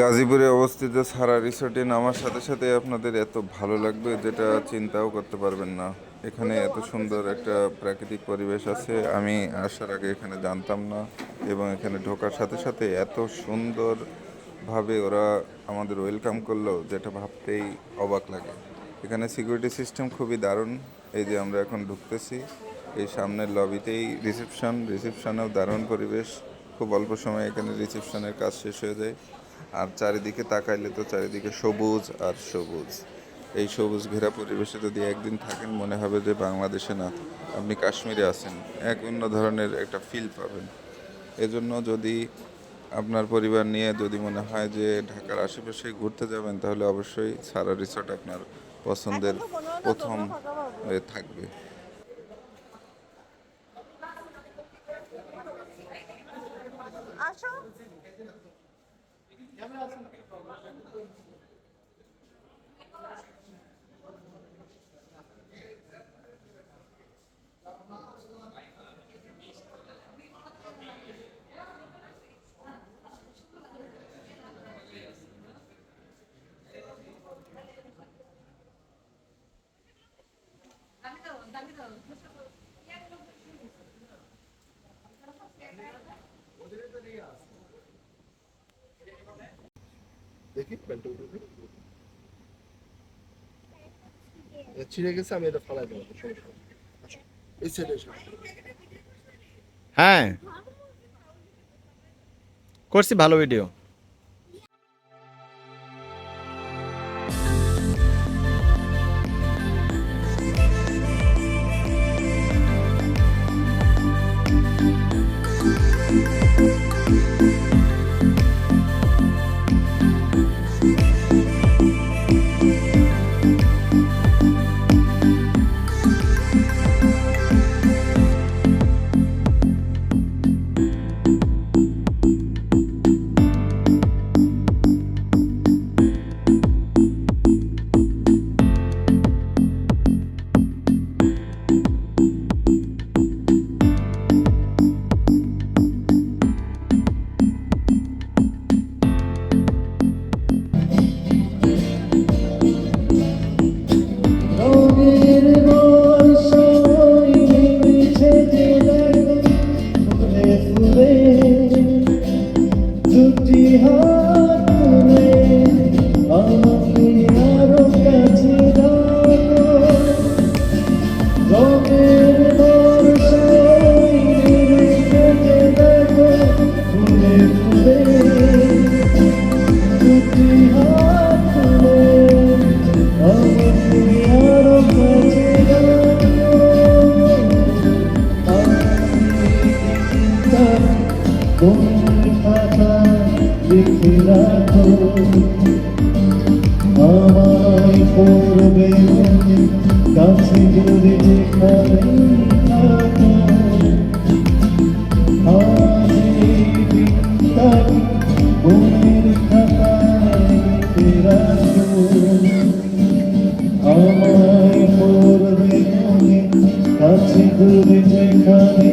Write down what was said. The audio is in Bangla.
গাজীপুরে অবস্থিত সারা রিসোর্টে নামার সাথে সাথে আপনাদের এত ভালো লাগবে যেটা চিন্তাও করতে পারবেন না। এখানে এত সুন্দর একটা প্রাকৃতিক পরিবেশ আছে, আমি আসার আগে এখানে জানতাম না এবং এখানে ঢোকার সাথে সাথে এত সুন্দরভাবে ওরা আমাদের ওয়েলকাম করল যেটা ভাবতেই অবাক লাগে। এখানে সিকিউরিটি সিস্টেম খুবই দারুণ, এই যে আমরা এখন ঢুকতেছি, এই সামনের লবিতেই রিসেপশন, রিসেপশনেও দারুণ পরিবেশ, খুব অল্প সময়ে এখানে রিসেপশনের কাজ শেষ হয়ে যায়। আর চারিদিকে তাকাইলে তো চারিদিকে সবুজ আর সবুজ। এই সবুজ ঘেরা পরিবেশে যদি একদিন থাকেন মনে হবে যে বাংলাদেশে না আপনি কাশ্মীরে আছেন এক অন্য ধরনের একটা ফিল পাবেন। এজন্য যদি আপনার পরিবার নিয়ে যদি মনে হয় যে ঢাকার আশেপাশে ঘুরতে যাবেন তাহলে অবশ্যই সারা রিসোর্ট আপনার পছন্দের প্রথম থাকবে। ছিঁড়ে গেছে আমি এটা ফালাই হ্যাঁ। করছি ভালো ভিডিও। দুটি হাত রাখো আমায় পড়বে কাছে দূরে যেখানে আমায় পড়বে কাছে দূরে যেখানে